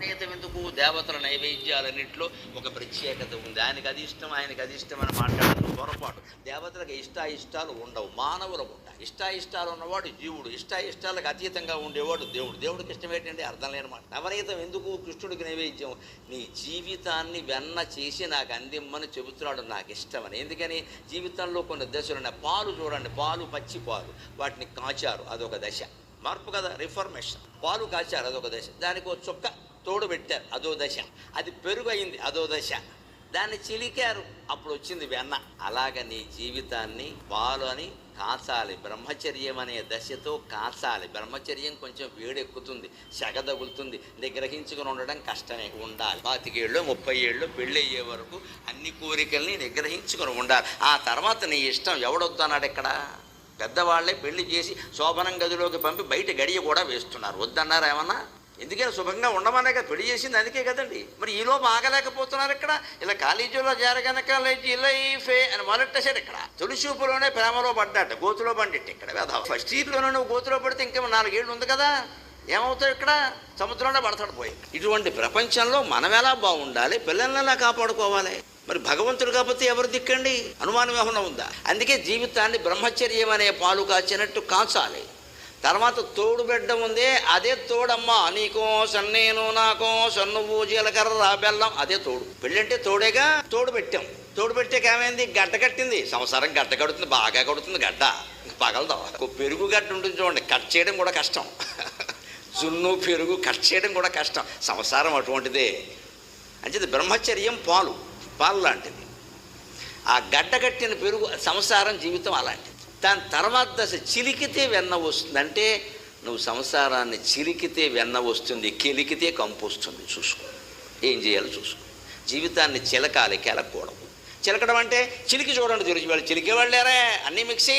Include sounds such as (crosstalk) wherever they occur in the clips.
నైవేద్యం ఎందుకు దేవతల నైవేద్యాలన్నింటిలో ఒక ప్రత్యేకత ఉంది. ఆయనకు అది ఇష్టం ఆయనకి అది ఇష్టం అని మాట్లాడడం పొరపాటు. దేవతలకు ఇష్టాయిష్టాలు ఉండవు మానవులకు ఉంటాయి ఇష్టాయిష్టాలు ఉన్నవాడు జీవుడు ఇష్టాయిష్టాలకు అతీతంగా ఉండేవాడు దేవుడు. దేవుడికి ఇష్టం ఏంటంటే అర్థం లేనమాట నవనీతం ఎందుకు? కృష్ణుడికి నైవేద్యం. నీ జీవితాన్ని వెన్న చేసి నాకు అందిమ్మని చెబుతున్నాడు నాకు ఇష్టమని. ఎందుకని? జీవితంలో కొన్ని దశలు ఉన్నాయి. పాలు చూడండి. పాలు పచ్చి పాలు. వాటిని కాచారు. అదొక దశ. మార్పు కదా? రిఫర్మేషన్. పాలు కాచారు. అదొక దశ. దానికి ఒక చుక్క. తోడు పెట్టారు అదో దశ అది పెరుగు అయింది అదో దశ దాన్ని చిలికారు. అప్పుడు వచ్చింది వెన్న. అలాగ నీ జీవితాన్ని పాలు అని కాచాలి. బ్రహ్మచర్యం అనే దశతో కాచాలి. బ్రహ్మచర్యం కొంచెం వేడెక్కుతుంది. సెగ తగులుతుంది నిగ్రహించుకుని ఉండడం కష్టమే. ఉండాలి. పాతికేళ్ళు ముప్పై ఏళ్ళు పెళ్ళి అయ్యే వరకు అన్ని కోరికల్ని నిగ్రహించుకుని ఉండాలి. ఆ తర్వాత నీ ఇష్టం ఎవడొద్దన్నాడు ఇక్కడ? పెద్దవాళ్ళే పెళ్ళి చేసి శోభనం గదిలోకి పంపి బయట గడియ కూడా వేస్తున్నారు. వద్దన్నారా ఏమన్నా? ఎందుకైనా శుభంగా ఉండమనే కదా పెళ్ళి చేసింది అందుకే కదండి. మరి ఈలోపు ఆగలేకపోతున్నారు ఇక్కడ. ఇలా కాలేజీలో జరగనక లైఫే అని మొదలెట్టేశాడు ఇక్కడ. తొలిచూపులోనే ప్రేమలో పడ్డాడు గోతులో పండిట్టు ఇక్కడ వేద ఫస్ట్ ఇయర్లోనే నువ్వు గోతులో పడితే ఇంకా నాలుగేళ్ళు ఉంది కదా. ఏమవుతావు ఇక్కడ? సముద్రంలో పడతాడు పోయి. ఇటువంటి ప్రపంచంలో మనం ఎలా బాగుండాలి? పిల్లల్ని ఎలా కాపాడుకోవాలి? మరి భగవంతుడు కాకపోతే ఎవరు దిక్కండి? అనుమానం ఏమైనా ఉందా? అందుకే జీవితాన్ని బ్రహ్మచర్యం అనే పాలు కాచినట్టు కాచాలి. తర్వాత తోడు బిడ్డ ఉంది అదే తోడమ్మా నీకోసం నేను నాకో సన్నువు జీలకర్ర బెల్లం అదే తోడు. పెళ్ళంటే తోడేగా తోడు పెట్టాం. తోడు పెట్టాక ఏమైంది? గడ్డ కట్టింది. సంసారం గడ్డ కడుతుంది బాగా కడుతుంది గడ్డ. పగలదా పెరుగు గడ్డ ఉంటుంది చూడండి కట్ చేయడం కూడా కష్టం. (laughs) జున్ను పెరుగు కట్ చేయడం కూడా కష్టం. సంసారం అటువంటిదే. అంటే బ్రహ్మచర్యం పాలు పాలు లాంటిది. ఆ గడ్డ కట్టిన పెరుగు సంసారం జీవితం అలాంటిది. దాని తర్వాత దశ చిలికితే వెన్న వస్తుంది. అంటే నువ్వు సంసారాన్ని చిలికితే వెన్న వస్తుంది కెలికితే కంపు వస్తుంది. చూసుకో. ఏం చేయాలో చూసుకో. జీవితాన్ని చిలకాలి కెలకూడదు. చిలకడం అంటే చిలికి చూడండి తెలిసి వాళ్ళు. చిలికేవాళ్ళేరే? అన్నీ మిక్సీ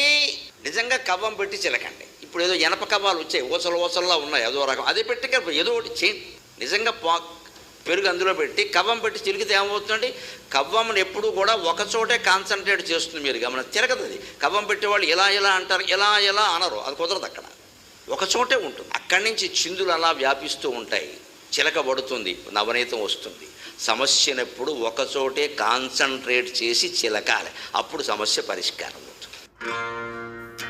నిజంగా కవ్వం పెట్టి చిలకండి. ఇప్పుడు ఏదో ఎనప కవ్వాలు వచ్చాయి. ఓసలు ఊసల్లా ఉన్నాయి. ఏదో రకం. అదే పెట్టి ఏదో ఒకటి నిజంగా పా పెరుగు అందులో పెట్టి కవ్వం పెట్టి చిలికితే ఏమవుతుందండి? కవ్వంని ఎప్పుడు కూడా ఒక చోటే కాన్సన్ట్రేట్ చేస్తుంది మీరు గమనం. తిరగదు అది. కవ్వం పెట్టేవాళ్ళు ఎలా ఎలా అంటారు ఎలా ఎలా అనరు. అది కుదరదు అక్కడ. ఒకచోటే ఉంటుంది. అక్కడి నుంచి చిందులు అలా వ్యాపిస్తూ ఉంటాయి. చిలకబడుతుంది నవనీతం వస్తుంది. సమస్యనెప్పుడు ఒకచోటే కాన్సన్ట్రేట్ చేసి చిలకాలి. అప్పుడు సమస్య పరిష్కారం అవుతుంది.